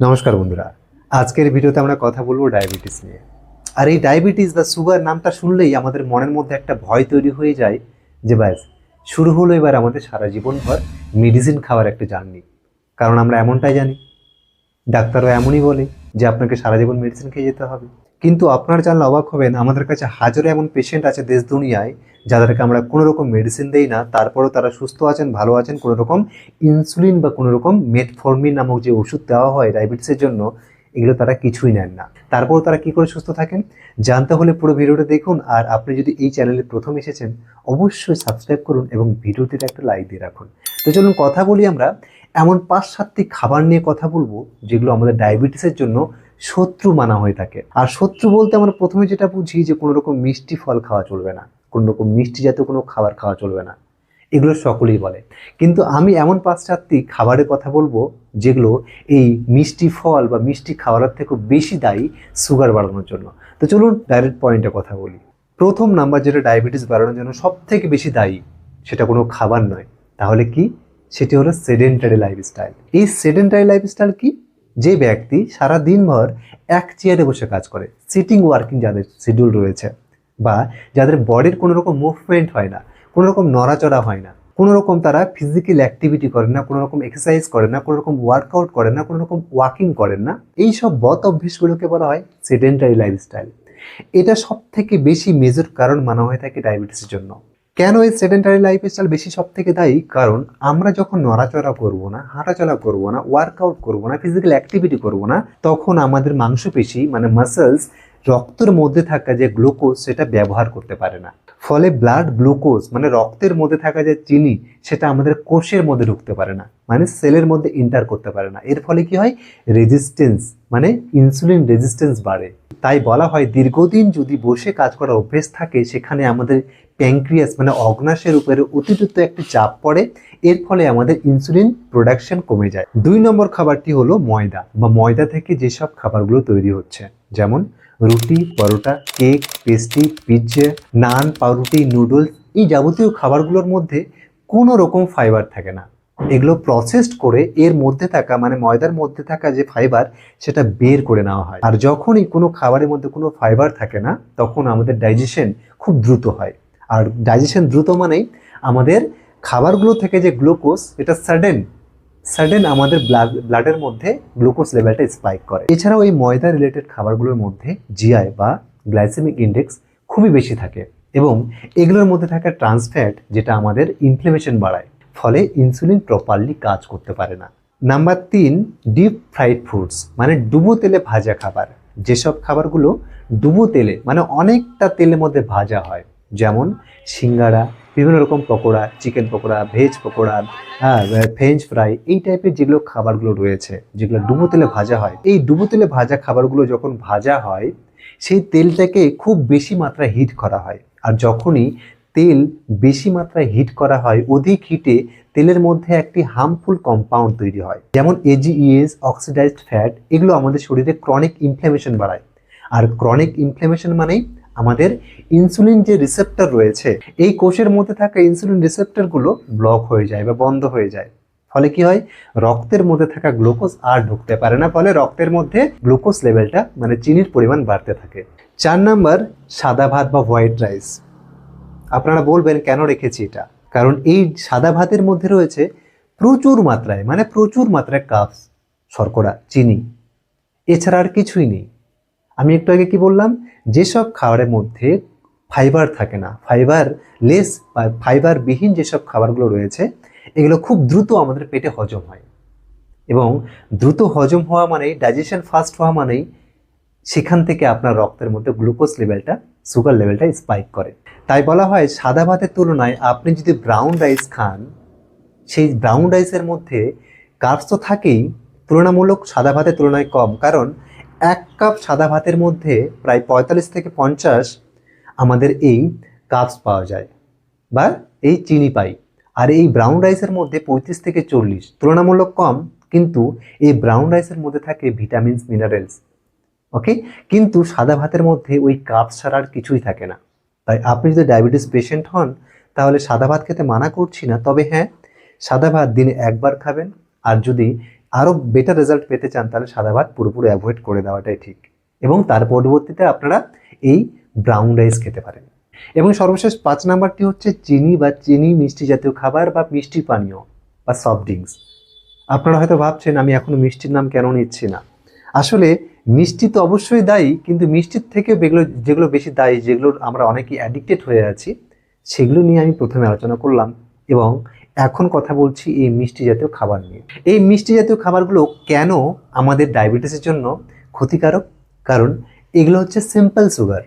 নমস্কার বন্ধুরা। আজকের ভিডিওতে আমরা কথা বলব ডায়াবেটিস নিয়ে। আর এই ডায়াবেটিস বা সুগার নামটা শুনলেই আমাদের মনের মধ্যে একটা ভয় তৈরি হয়ে যায় যে ব্যাস, শুরু হলো এবার আমাদের সারা জীবনভর মেডিসিন খাওয়ার একটা জার্নি কারণ আমরা এমনটাই জানি। ডাক্তাররা এমনই বলে যে আপনাকে সারা জীবন মেডিসিন খেয়ে যেতে হবে। কিন্তু আপনার জানলে অবাক হবেন, আমাদের কাছে হাজারো এমন পেশেন্ট আছে দেশ দুনিয়ায়, যাদেরকে আমরা কোনো রকম মেডিসিন দেই না, তারপরেও তারা সুস্থ আছেন, ভালো আছেন, কোনো রকম ইনসুলিন বা কোনো রকম মেটফর্মিন নামক যে ওষুধ দেওয়া হয় ডায়াবেটিসের জন্য, এগুলো তারা কিছুই নেন না। তারপর তারা কি করে সুস্থ থাকেন? জানতে হলে পুরো ভিডিওটা দেখুন, আর আপনি যদি এই চ্যানেলে প্রথম এসেছেন, অবশ্যই সাবস্ক্রাইব করুন এবং ভিডিওটিতে একটা লাইক দিয়ে রাখুন। তো চলুন কথা বলি আমরা, এমন পাঁচ সাতটি খাবার নিয়ে কথা বলব, যেগুলো আমাদের ডায়াবেটিসের জন্য শত্রু মানা হয়ে থাকে। আর শত্রু বলতে আমরা প্রথমে যেটা বুঝি যে কোনো রকম মিষ্টি ফল খাওয়া চলবে না। কোনো রকম মিষ্টি জাতীয় কোনো খাবার খাওয়া চলবে না। এগুলো সকলেই বলে। কিন্তু আমি এমন পাঁচ সাতটি খাবারের কথা বলব যেগুলো এই মিষ্টি ফল বা মিষ্টি খাবারের থেকেও বেশি দায়ী সুগার বাড়ানোর জন্য। তো চলুন ডাইরেক্ট পয়েন্টে কথা বলি। প্রথম নাম্বার যেটা ডায়াবেটিস বাড়ানোর জন্য সব থেকে বেশি দায়ী সেটা কোনো খাবার নয়। তাহলে কি? সেটি হলো সেডেন্টারি লাইফস্টাইল। এই সেডেন্টারি লাইফস্টাইল কি? যে ব্যক্তি সারা দিনভর এক চেয়ারে বসে কাজ করে সিটিং ওয়ার্কিং যাদের শিডিউল রয়েছে বা যাদের বডির কোনো রকম মুভমেন্ট হয় না কোনো রকম নড়াচড়া হয় না কোনো রকম তারা ফিজিক্যাল অ্যাক্টিভিটি করেন না কোনো রকম এক্সারসাইজ করেন না কোনো রকম ওয়ার্কআউট করেন না কোনো রকম ওয়াকিং করেন না এই সব বদ অভ্যেসগুলোকে বলা হয় সেডেন্টারি লাইফস্টাইল এটা সব থেকে বেশি মেজর কারণ মানা হয়ে থাকে ডায়াবেটিসের জন্য। কেন এই সেডেন্টারি লাইফস্টাইল বেশি সব থেকে দায়ী? কারণ আমরা যখন নড়াচড়া করব না, হাঁটাচলা করব না ওয়ার্কআউট করব না ফিজিক্যাল অ্যাক্টিভিটি করব না, তখন আমাদের মাংসপেশি মানে মাসেলস রক্তের মধ্যে থাকা যে গ্লুকোজ সেটা ব্যবহার করতে পারে না। ফলে ব্লাড গ্লুকোজ মানে রক্তের মধ্যে থাকা যে চিনি সেটা আমাদের কোষের মধ্যে ঢুকতে পারে না মানে সেলের মধ্যে ইন্টার করতে পারে না। এর ফলে কি হয়? রেজিস্টেন্স মানে ইনসুলিন রেজিস্টেন্স বাড়ে। তাই বলা হয় দীর্ঘদিন যদি বসে কাজ করার অভ্যেস থাকে, সেখানে আমাদের প্যাঙ্ক্রিয়াস মানে অগ্নাশের উপরে অতিরিক্ত একটি চাপ পড়ে। এর ফলে আমাদের ইনসুলিন প্রোডাকশন কমে যায়। দুই নম্বর খাবারটি হলো ময়দা বা ময়দা থেকে যেসব খাবারগুলো তৈরি হচ্ছে, যেমন রুটি, paratha, cake pastry pizza naan, পাউরুটি, নুডলস এই যাবতীয় খাবারগুলোর মধ্যে কোনো রকম ফাইবার থাকে না। এগুলো প্রসেসড করে এর মধ্যে থাকা মানে ময়দার মধ্যে থাকা যে ফাইবার সেটা বের করে নেওয়া হয়। আর যখনই কোনো খাবারের মধ্যে কোনো ফাইবার থাকে না, তখন আমাদের ডাইজেশন খুব দ্রুত হয়। আর ডাইজেশন দ্রুত মানেই আমাদের খাবারগুলো থেকে যে গ্লুকোজ এটা সাডেন সাডেন আমাদের ব্লাড ব্লাডের মধ্যে গ্লুকোজ লেভেলটা স্পাইক করে। এছাড়াও এই ময়দা রিলেটেড খাবারগুলোর মধ্যে জিআই বা গ্লাইসেমিক ইন্ডেক্স খুবই বেশি থাকে। এবং এগুলোর মধ্যে থাকা ট্রান্সফ্যাট যেটা আমাদের ইনফ্লেমেশন বাড়ায়। ফলে ইনসুলিন প্রপারলি কাজ করতে পারে না। নাম্বার তিন ডিপ ফ্রাইড ফুডস মানে ডুবো তেলে ভাজা খাবার। যেসব খাবারগুলো ডুবো তেলে মানে অনেকটা তেলের মধ্যে ভাজা হয়, যেমন সিঙ্গারা বিভিন্ন রকম পকোড়া চিকেন পকোড়া ভেজ পকোড়া হ্যাঁ ফ্রেঞ্চ ফ্রাই এই টাইপের যেগুলো খাবারগুলো রয়েছে, যেগুলো ডুবো তেলে ভাজা হয়, এই ডুবো তেলে ভাজা খাবারগুলো যখন ভাজা হয়, সেই তেলটাকে খুব বেশি মাত্রায় হিট করা হয়। আর যখনই তেল বেশি মাত্রায় হিট করা হয়, অধিক হিটে তেলের মধ্যে একটি হার্মফুল কম্পাউন্ড তৈরি হয়, যেমন এজিইএস অক্সিডাইজড ফ্যাট এগুলো আমাদের শরীরে ক্রনিক ইনফ্ল্যামেশন বাড়ায়। আর ক্রনিক ইনফ্ল্যামেশন মানেই আমাদের ইনসুলিন যে রিসেপ্টর রয়েছে, এই কোষের মধ্যে থাকা ইনসুলিন রিসেপ্টরগুলো ব্লক হয়ে যায় বা বন্ধ হয়ে যায়। ফলে কি হয়? রক্তের মধ্যে থাকা গ্লুকোজ আর ঢুকতে পারে না, ফলে রক্তের মধ্যে গ্লুকোজ লেভেলটা মানে চিনির পরিমাণ বাড়তে থাকে। চার নাম্বার, সাদা ভাত বা হোয়াইট রাইস আপনারা বলবেন কেন রেখেছি এটা? কারণ এই সাদা ভাতের মধ্যে রয়েছে প্রচুর মাত্রায় মানে প্রচুর মাত্রায় কাপস শর্করা, চিনি। এছাড়া আর কিছুই নেই। আমি একটু আগে কি বললাম? যেসব খাবারের মধ্যে ফাইবার থাকে না, ফাইবার লেস বা ফাইবারবিহীন যেসব খাবারগুলো রয়েছে, এগুলো খুব দ্রুত আমাদের পেটে হজম হয়। এবং দ্রুত হজম হওয়া মানেই, ডাইজেশন ফাস্ট হওয়া মানেই, সেখান থেকে আপনার রক্তের মধ্যে গ্লুকোজ লেভেলটা, সুগার লেভেলটা স্পাইক করে। তাই বলা হয় সাদা ভাতের তুলনায় আপনি যদি ব্রাউন রাইস খান, সেই ব্রাউন রাইসের মধ্যে কার্বস তো থাকেই, তুলনামূলক সাদা ভাতের তুলনায় কম। কারণ এক কাপ সাদা ভাতের মধ্যে প্রায় পঁয়তাল্লিশ থেকে পঞ্চাশ আমাদের এই কাপস পাওয়া যায় বা এই চিনি পাই। আর এই ব্রাউন রাইসের মধ্যে পঁয়ত্রিশ থেকে চল্লিশ তুলনামূলক কম, কিন্তু এই ব্রাউন রাইসের মধ্যে থাকে ভিটামিনস মিনারেলস ওকে কিন্তু সাদা ভাতের মধ্যে ওই কাপস ছাড়া আর কিছুই থাকে না। তাই আপনি যদি ডায়াবেটিস পেশেন্ট হন, তাহলে সাদা ভাত খেতে মানা করছি না। তবে হ্যাঁ সাদা ভাত দিনে একবার খাবেন। আর যদি আরও বেটার রেজাল্ট পেতে চান, তাহলে সাদা ভাত পুরোপুরি অ্যাভয়েড করে দেওয়াটাই ঠিক। এবং তার পরবর্তীতে আপনারা এই ব্রাউন রাইস খেতে পারেন। এবং সর্বশেষ পাঁচ নাম্বারটি হচ্ছে চিনি বা চিনি মিষ্টি জাতীয় খাবার বা মিষ্টি পানীয় বা সফট ড্রিঙ্কস আপনারা হয়তো ভাবছেন, আমি এখনও মিষ্টির নাম কেন নিচ্ছি না? আসলে মিষ্টি তো অবশ্যই দায়ী, কিন্তু মিষ্টির থেকে যেগুলো যেগুলো বেশি দায়ী, যেগুলোর আমরা অনেকেই অ্যাডিক্টেড হয়ে আছি, সেগুলো নিয়ে আমি প্রথমে আলোচনা করলাম এবং এখন কথা বলছি এই মিষ্টি জাতীয় খাবার নিয়ে। এই মিষ্টি জাতীয় খাবারগুলো কেন আমাদের ডায়াবেটিসের জন্য ক্ষতিকারক? কারণ এগুলো হচ্ছে সিম্পল সুগার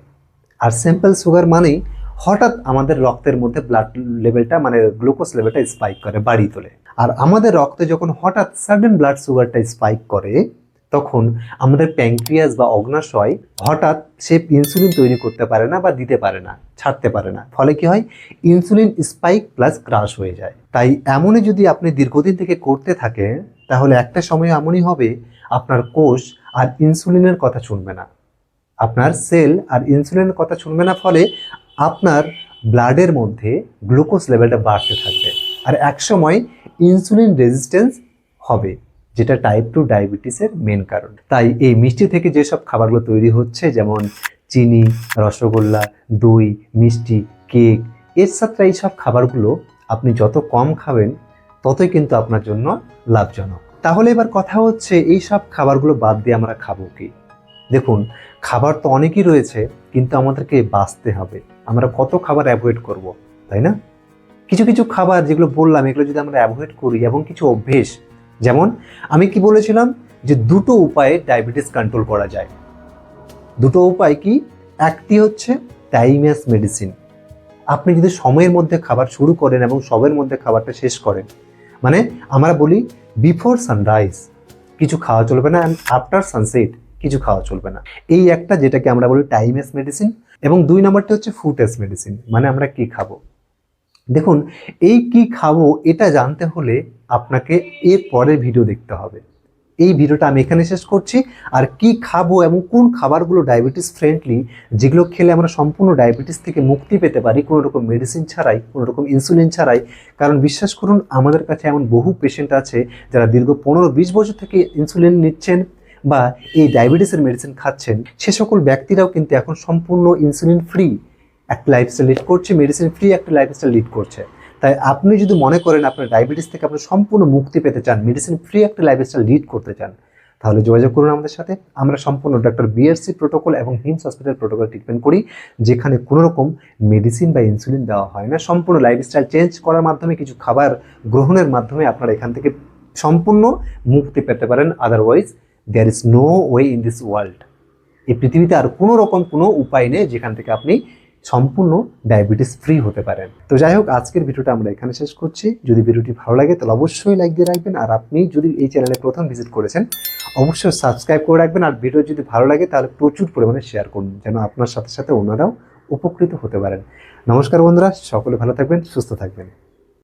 আর সিম্পল সুগার মানেই হঠাৎ আমাদের রক্তের মধ্যে ব্লাড লেভেলটা মানে গ্লুকোজ লেভেলটা স্পাইক করে বাড়িয়ে তোলে। আর আমাদের রক্তে যখন হঠাৎ সাডেন ব্লাড সুগারটা স্পাইক করে তখন আমাদের প্যাঙ্ক্রিয়াস বা অগ্নাশয় হঠাৎ সে ইনসুলিন তৈরি করতে পারে না বা দিতে পারে না, ছাড়তে পারে না। ফলে কি হয়? ইনসুলিন স্পাইক প্লাস ক্রাশ হয়ে যায়। তাই এমনই যদি আপনি দীর্ঘদিন থেকে করতে থাকেন, তাহলে একটা সময় এমনই হবে, আপনার কোষ আর ইনসুলিনের কথা শুনবে না। আপনার সেল আর ইনসুলিনের কথা শুনবে না, ফলে আপনার ব্লাডের মধ্যে গ্লুকোজ লেভেলটা বাড়তে থাকবে। আর একসময় ইনসুলিন রেজিস্ট্যান্স হবে। যেটা টাইপ টু ডায়াবেটিসের মেন কারণ। তাই এই মিষ্টি থেকে যেসব খাবারগুলো তৈরি হচ্ছে, যেমন চিনি, রসগোল্লা, দই, মিষ্টি কেক এর সাথে এই সব খাবারগুলো আপনি যত কম খাবেন, ততই কিন্তু আপনার জন্য লাভজনক। তাহলে এবার কথা হচ্ছে, এই সব খাবারগুলো বাদ দিয়ে আমরা খাব কি? দেখুন, খাবার তো অনেকই রয়েছে, কিন্তু আমাদেরকে বাঁচতে হবে। আমরা কত খাবার অ্যাভয়েড করব, তাই না? কিছু কিছু খাবার যেগুলো বললাম, এগুলো যদি আমরা অ্যাভয়েড করি এবং কিছু অভ্যেস যেমন, আমি কি বলেছিলাম যে দুটো উপায়ে ডায়াবেটিস কন্ট্রোল করা যায়। দুটো উপায় কি? একটি হচ্ছে টাইমাস মেডিসিন আপনি যদি সময়ের মধ্যে খাবার শুরু করেন এবং সবের মধ্যে খাবারটা শেষ করেন মানে আমরা বলি বিফোর সানরাইজ কিছু খাওয়া চলবে না অ্যান্ড আফটার সানসেট কিছু খাওয়া চলবে না। এই একটা যেটাকে আমরা বলি টাইমএস মেডিসিন এবং দুই নম্বরটা হচ্ছে ফুডএস মেডিসিন মানে আমরা কি খাব? দেখুন, এই কি খাব এটা জানতে হলে আপনাকে এর পরের ভিডিও দেখতে হবে। এই ভিডিওটা আমি এখানে শেষ করছি। আর কি খাব এবং কোন খাবারগুলো ডায়াবেটিস ফ্রেন্ডলি যেগুলো খেলে আমরা সম্পূর্ণ ডায়াবেটিস থেকে মুক্তি পেতে পারি, কোনো রকম মেডিসিন ছাড়াই, কোনো রকম ইনসুলিন ছাড়াই। কারণ বিশ্বাস করুন, আমাদের কাছে এমন বহু পেশেন্ট আছে যারা দীর্ঘ পনেরো বিশ বছর থেকে ইনসুলিন নিচ্ছেন বা এই ডায়াবেটিসের মেডিসিন খাচ্ছেন। সে সকল ব্যক্তিরাও কিন্তু এখন সম্পূর্ণ ইনসুলিন ফ্রি একটা লাইফস্টাইল লিড করছে মেডিসিন ফ্রি একটা লাইফস্টাইল লিড করছে। তাই আপনি যদি মনে করেন আপনার ডায়াবেটিস থেকে আপনি সম্পূর্ণ মুক্তি পেতে চান মেডিসিন ফ্রি একটা লাইফস্টাইল লিড করতে চান, তাহলে যোগাযোগ করুন আমাদের সাথে। আমরা সম্পূর্ণ ডক্টর বিএসসি প্রোটোকল এবং হিমস হসপিটাল প্রোটোকল ট্রিটমেন্ট করি, যেখানে কোনো রকম মেডিসিন বা ইনসুলিন দেওয়া হয় না। সম্পূর্ণ লাইফস্টাইল চেঞ্জ করার মাধ্যমে, কিছু খাবার গ্রহণের মাধ্যমে আপনারা এখান থেকে সম্পূর্ণ মুক্তি পেতে পারেন। Otherwise there is no way in this world এই পৃথিবীতে আর কোনো রকম কোনো উপায় নেই যেখান থেকে আপনি সম্পূর্ণ ডায়াবেটিস ফ্রি হতে পারেন। তো যাই হোক আজকের ভিডিওটা আমরা এখানে শেষ করছি। যদি ভিডিওটি ভালো লাগে, তাহলে অবশ্যই লাইক দিয়ে রাখবেন। আর আপনি যদি এই চ্যানেলে প্রথম ভিজিট করেছেন, অবশ্যই সাবস্ক্রাইব করে রাখবেন। আর ভিডিও যদি ভালো লাগে, তাহলে প্রচুর পরিমাণে শেয়ার করুন, যেন আপনার সাথে সাথে ওনারাও উপকৃত হতে পারেন। নমস্কার বন্ধুরা, সকলে ভালো থাকবেন, সুস্থ থাকবেন।